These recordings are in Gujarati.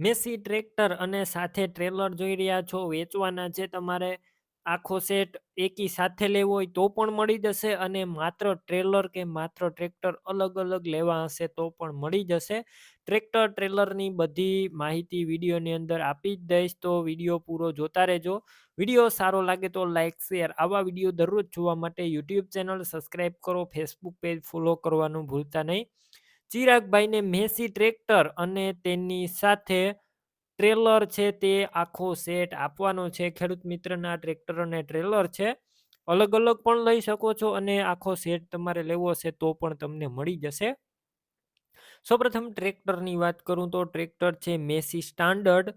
મેસી ટ્રેક્ટર અને સાથે ટ્રેલર જોઈ રહ્યા છો. વેચવાના છે તમારે આખો સેટ એકી સાથે લેવો હોય તો પણ મળી જશે અને માત્ર ટ્રેલર કે માત્ર ટ્રેક્ટર અલગ અલગ લેવા હશે તો પણ મળી જશે. ટ્રેક્ટર, ટ્રેલરની બધી માહિતી વિડીયોની અંદર આપી જ દઈશ, તો વીડિયો પૂરો જોતા રહેજો. વીડિયો સારો લાગે તો લાઇક શેર, આવા વીડિયો દરરોજ જોવા માટે યુટ્યુબ ચેનલ સબસ્ક્રાઈબ કરો, ફેસબુક પેજ ફોલો કરવાનું ભૂલતા નહીં. ચિરાગભાઈને મેસી ટ્રેક્ટર અને તેની સાથે ટ્રેલર છે તે આખો સેટ આપવાનો છે. ખેડૂત મિત્રના ટ્રેક્ટર અને ટ્રેલર છે. અલગ અલગ પણ લઈ શકો છો અને આખો સેટ તમારે લેવો છે તો પણ તમને મળી જશે. સૌપ્રથમ ટ્રેક્ટરની વાત કરું તો ટ્રેક્ટર છે મેસી સ્ટાન્ડર્ડ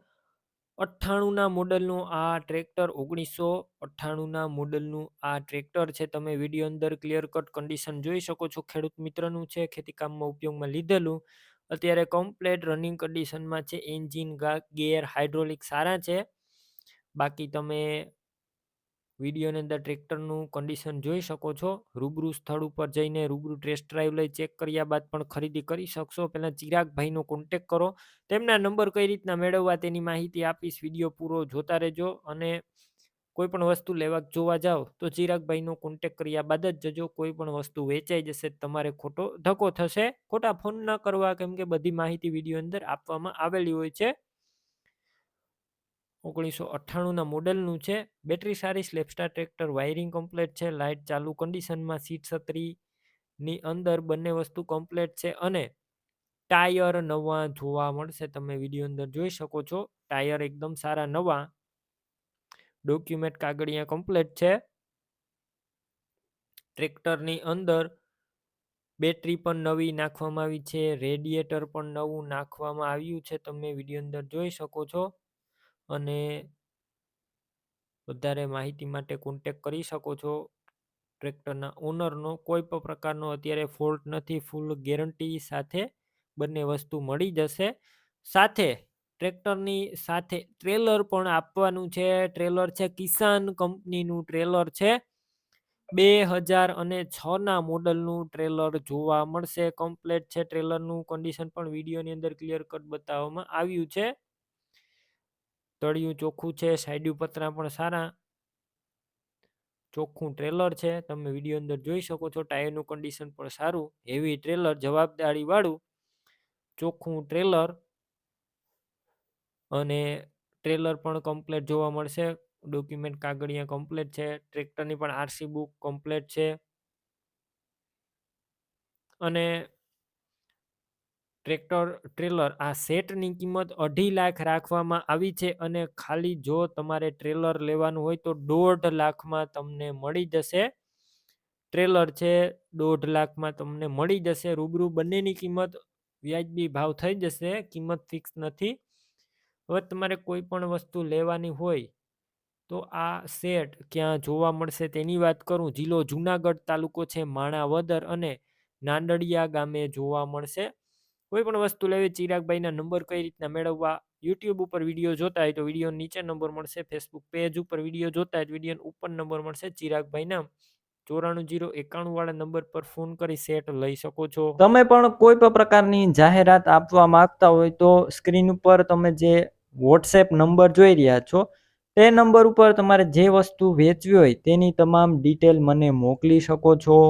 અઠ્ઠાણુંના મોડલનું આ ટ્રેક્ટર ઓગણીસો અઠ્ઠાણુંના મોડલનું આ ટ્રેક્ટર છે. તમે વીડિયો અંદર ક્લિયર કટ કન્ડિશન જોઈ શકો છો. ખેડૂત મિત્રનું છે. ખેતીકામમાં ઉપયોગમાં લીધેલું. અત્યારે કમ્પ્લેટ રનિંગ કન્ડિશનમાં છે. એન્જિન ગેર હાઇડ્રોલિક સારા છે. બાકી તમે વિડીયોની અંદર ટ્રેક્ટરનું કન્ડિશન જોઈ શકો છો. રૂબરૂ સ્થળ ઉપર જઈને રૂબરૂ ટેસ્ટ ડ્રાઈવ લઈ ચેક કર્યા બાદ પણ ખરીદી કરી શકશો. પહેલાં ચિરાગભાઈનો કોન્ટેક કરો. તેમના નંબર કઈ રીતના મેળવવા તેની માહિતી આપીશ. વીડિયો પૂરો જોતા રહેજો અને કોઈ પણ વસ્તુ લેવા જોવા જાઓ તો ચિરાગભાઈનો કોન્ટેક કર્યા બાદ જ જજો. કોઈ પણ વસ્તુ વેચાઈ જશે તમારે ખોટો ધક્કો થશે. ખોટા ફોન ન કરવા કેમ કે બધી માહિતી વીડિયો અંદર આપવામાં આવેલી હોય છે. ઓગણીસો અઠ્ઠાણુંના મોડલનું છે. બેટરી સારી, self starter tractor, wiring complete છે, લાઇટ ચાલુ, કન્ડિશનમાં સીટ છત્રીની અંદર બંને વસ્તુ કમ્પ્લેટ છે અને ટાયર નવા જોવા મળશે. તમે વીડિયો અંદર જોઈ શકો છો, ટાયર એકદમ સારા નવા, ડોક્યુમેન્ટ કાગળિયા કમ્પ્લેટ છે. ટ્રેક્ટરની અંદર બેટરી પણ નવી નાખવામાં આવી છે રેડિએટર પણ નવું નાખવામાં આવ્યું છે. તમે વીડિયો અંદર જોઈ શકો છો. અને વધારે માહિતી માટે કોન્ટેક કરી શકો છો ટ્રેક્ટરના ઓનરનો કોઈ પણ પ્રકારનો અત્યારે ફોલ્ટ નથી ફૂલ ગેરંટી સાથે બંને વસ્તુ મળી જશે. સાથે ટ્રેક્ટરની સાથે ટ્રેલર પણ આપવાનું છે. ટ્રેલર છે કિસાન કંપનીનું ટ્રેલર છે. બે હજાર અને છના મોડલનું ટ્રેલર જોવા મળશે. કમ્પ્લેટ છે. ટ્રેલરનું કન્ડિશન પણ વિડીયોની અંદર ક્લિયર કટ બતાવવામાં આવ્યું છે. તળિયું ચોખ્ખું છે સાઈડ પતરા પણ સારા. ચોખ્ખું ટ્રેલર છે, તમે વીડિયો અંદર જોઈ શકો છો ટાયરનું કન્ડિશન પણ સારું હેવી ટ્રેલર જવાબદારી વાળું. ચોખ્ખું ટ્રેલર અને ટ્રેલર પણ કમ્પ્લેટ જોવા મળશે. ડોક્યુમેન્ટ કાગળિયા કમ્પ્લેટ છે ટ્રેક્ટરની પણ આરસી બુક કમ્પ્લેટ છે. અને ટ્રેક્ટર, ટ્રેલર આ સેટની કિંમત અઢી લાખ રાખવામાં આવી છે અને ખાલી જો તમારે ટ્રેલર લેવાનું હોય તો દોઢ લાખમાં તમને મળી જશે. ટ્રેલર છે, દોઢ લાખમાં તમને મળી જશે. રૂબરૂ બંનેની કિંમત વ્યાજબી ભાવ થઈ જશે, કિંમત ફિક્સ નથી. હવે તમારે કોઈ પણ વસ્તુ લેવાની હોય તો આ સેટ ક્યાં જોવા મળશે તેની વાત કરું. જિલ્લો જુનાગઢ તાલુકો છે, માણાવદર અને નાંદડિયા ગામે જોવા મળશે. કોઈ પણ વસ્તુ લેવી ચિરાગભાઈના નંબર કઈ રીતના મેળવવા યુટ્યુબ ઉપર વીડિયો જોતા હોય તો વીડિયો નીચે નંબર મળશે ફેસબુક પેજ ઉપર વીડિયો જોતા હોય વીડિયો ઉપર નંબર મળશે. ચિરાગભાઈના ચોરાણું જીરો એકાણું વાળા નંબર પર ફોન કરી સેટ લઈ શકો છો. તમે પણ કોઈ પણ પ્રકારની જાહેરાત આપવા માંગતા હોય તો સ્ક્રીન ઉપર તમે જે વોટ્સએપ નંબર જોઈ રહ્યા છો, તે નંબર ઉપર તમારે જે વસ્તુ વેચવી હોય તેની તમામ ડિટેલ મને મોકલી શકો છો.